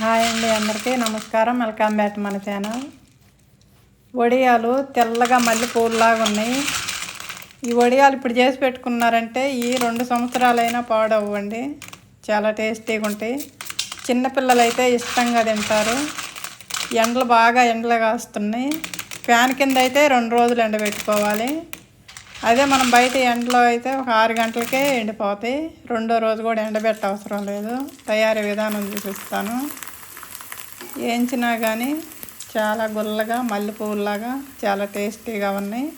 Hi అండి అందరికీ. నమస్కారం. వెల్కమ్ బ్యాక్ మన ఛానల్. వడియాలు తెల్లగా మళ్ళీ పూలలాగా ఉన్నాయి. ఈ వడియాలు ఇప్పుడు చేసి పెట్టుకున్నారంటే ఈ రెండు సంవత్సరాలైనా పాడవ్వండి. చాలా టేస్టీగా ఉంటాయి. చిన్నపిల్లలు అయితే ఇష్టంగా తింటారు. ఎండలు బాగా ఎండలు కాస్తున్నాయి. ఫ్యాన్ కింద అయితే రెండు రోజులు ఎండబెట్టుకోవాలి. అదే మనం బయట ఎండలో అయితే ఒక ఆరు గంటలకే ఎండిపోతాయి. రెండో రోజు కూడా ఎండబెట్ట అవసరం లేదు. తయారీ విధానం చూపిస్తాను. వేయించినా కానీ చాలా గుల్లగా మల్లెపూలాగా చాలా టేస్టీగా ఉన్నాయి.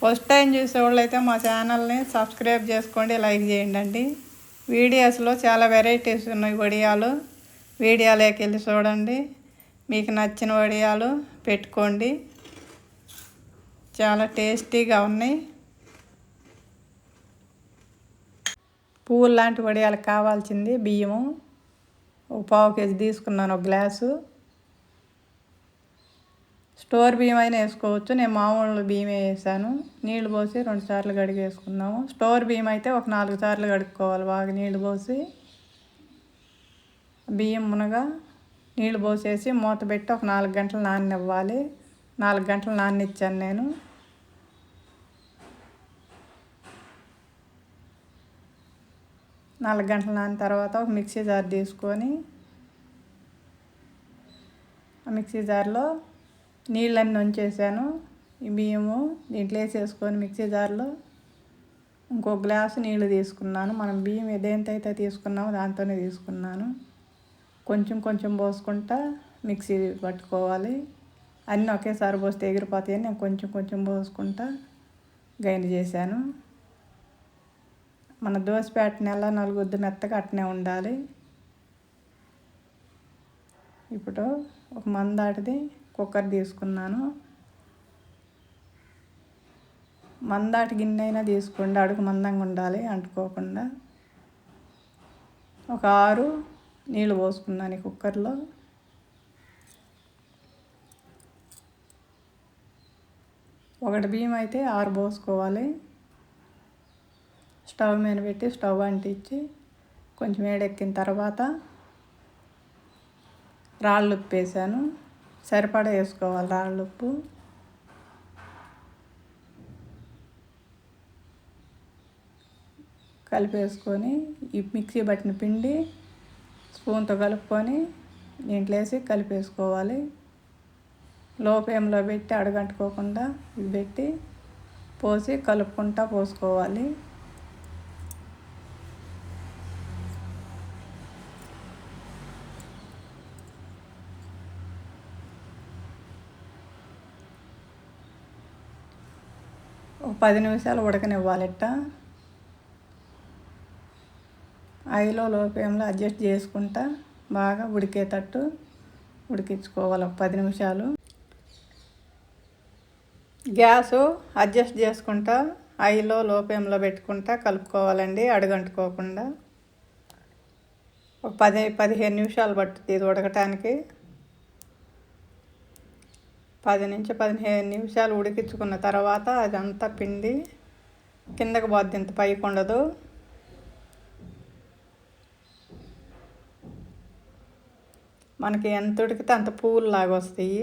ఫస్ట్ టైం చూసేవాళ్ళు అయితే మా ఛానల్ని సబ్స్క్రైబ్ చేసుకోండి లైక్ చేయండి అండి వీడియోస్లో చాలా వెరైటీస్ ఉన్నాయి వడియాలు. వీడియోలోకి వెళ్ళి చూడండి. మీకు నచ్చిన వడియాలు పెట్టుకోండి. చాలా టేస్టీగా ఉన్నాయి. పువ్వులు లాంటి వడియాలు కావాల్సింది బియ్యము. పావు కేజీ తీసుకున్నాను ఒక గ్లాసు. స్టోర్ బియ్యం అయినా వేసుకోవచ్చు. నేను మామూలు బియ్యం వేసాను. నీళ్ళు పోసి రెండు సార్లు కడిగేసుకున్నాము. స్టోర్ బియ్యం అయితే ఒక నాలుగు సార్లు కడుక్కోవాలి బాగా నీళ్ళు పోసి. బియ్యం మునగా నీళ్ళు పోసేసి మూత పెట్టి ఒక నాలుగు గంటలు నాననివ్వాలి. నాలుగు గంటలు నాననిచ్చాను నేను. నాలుగు గంటలు నాన్న తర్వాత ఒక మిక్సీ జార్ తీసుకొని ఆ మిక్సీ జార్లో నీళ్ళన్నీ ఉంచేసాను. ఈ బియ్యము దీంట్లో వేసేసుకొని మిక్సీ జార్లో ఇంకో గ్లాసు నీళ్ళు తీసుకున్నాను. మనం బియ్యం ఏదేంతైతే తీసుకున్నామో దాంతోనే తీసుకున్నాను. కొంచెం కొంచెం పోసుకుంటా మిక్సీ పట్టుకోవాలి. అన్నీ ఒకేసారి పోస్తే ఎగిరిపోతాయని నేను కొంచెం కొంచెం పోసుకుంటా గైండ్ చేశాను. మన దోశపేట నెల నలుగుద్దు మెత్తగా అట్నే ఉండాలి. ఇప్పుడు ఒక మందాటిది కుక్కర్ తీసుకున్నాను. మందాటి గిన్నె అయినా తీసుకోండి అడుగు మందంగా ఉండాలి అంటుకోకుండా. ఒక ఆరు నీళ్ళు పోసుకున్నాను ఈ కుక్కర్లో. ఒకటి బియ్యం అయితే ఆరు పోసుకోవాలి. స్టవ్ మీద పెట్టి స్టవ్ అంటించి కొంచెం వేడెక్కిన తర్వాత రాళ్ళు ఉప్పు వేసాను సరిపడా వేసుకోవాలి రాళ్ళు ఉప్పు. కలిపేసుకొని ఈ మిక్సీ పట్టిన పిండి స్పూన్తో కలుపుకొని దీంట్లో వేసి కలిపేసుకోవాలి. లో ఫ్లేమ్లో పెట్టి అడగంటుకోకుండా ఇది పెట్టి పోసి కలుపుకుంటా పోసుకోవాలి. పది నిమిషాలు ఉడకనివ్వాలిట ఐలో లో అడ్జస్ట్ చేసుకుంటా బాగా ఉడికేటట్టు ఉడికించుకోవాలి ఒక పది నిమిషాలు. గ్యాసు అడ్జస్ట్ చేసుకుంటా ఐలో లో పెట్టుకుంటా కలుపుకోవాలండి అడుగంటుకోకుండా. ఒక పది పదిహేను నిమిషాలు పట్టుద్ది ఇది ఉడకటానికి. పది నుంచి పదిహేను నిమిషాలు ఉడికించుకున్న తర్వాత అదంతా పిండి కిందకి పోద్ది ఇంత పైకి ఉండదు. మనకి ఎంత ఉడికితే అంత పువ్వులు లాగా వస్తాయి.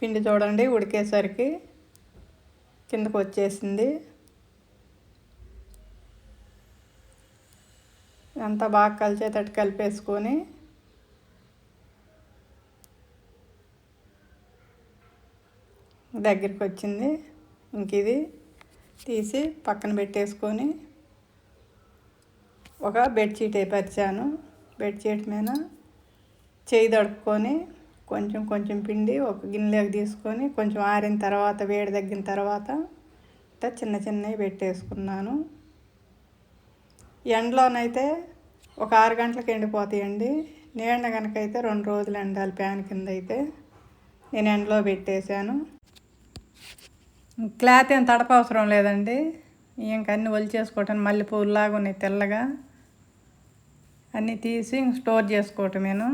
పిండి చూడండి ఉడికేసరికి కిందకు వచ్చేసింది. అంతా బాగా కలిసేటట్టు కలిపేసుకొని దగ్గరికి వచ్చింది ఇంక ఇది తీసి పక్కన పెట్టేసుకొని ఒక బెడ్షీట్ వేపరిచాను బెడ్షీట్ మీద చేయి దడుపుకొని కొంచెం కొంచెం పిండి ఒక గిన్నెలోకి తీసుకొని కొంచెం ఆరిన తర్వాత వేడి తగ్గిన తర్వాత ఇట్లా చిన్న చిన్నవి పెట్టేసుకున్నాను. ఎండలోనైతే ఒక ఆరు గంటలకు ఎండిపోతాయండి. నీడ అయితే రెండు రోజులు ఎండాలి ప్యాన్ కింద అయితే. నేను ఎండలో పెట్టేశాను. క్లాత్ ఏం తడప అవసరం లేదండి ఇంక అన్నీ ఒలిచేసుకోవటం మల్లెపూలు లాగా ఉన్నాయి తెల్లగా. అన్నీ తీసి స్టోర్ చేసుకోవటం నేను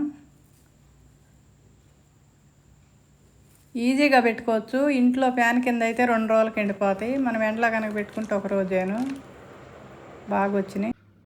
ఈజీగా పెట్టుకోవచ్చు. ఇంట్లో ఫ్యాన్ కింద అయితే రెండు రోజులకి ఎండిపోతాయి. మనం ఎండలో కనుక పెట్టుకుంటే ఒక రోజేను. బాగా వచ్చినాయి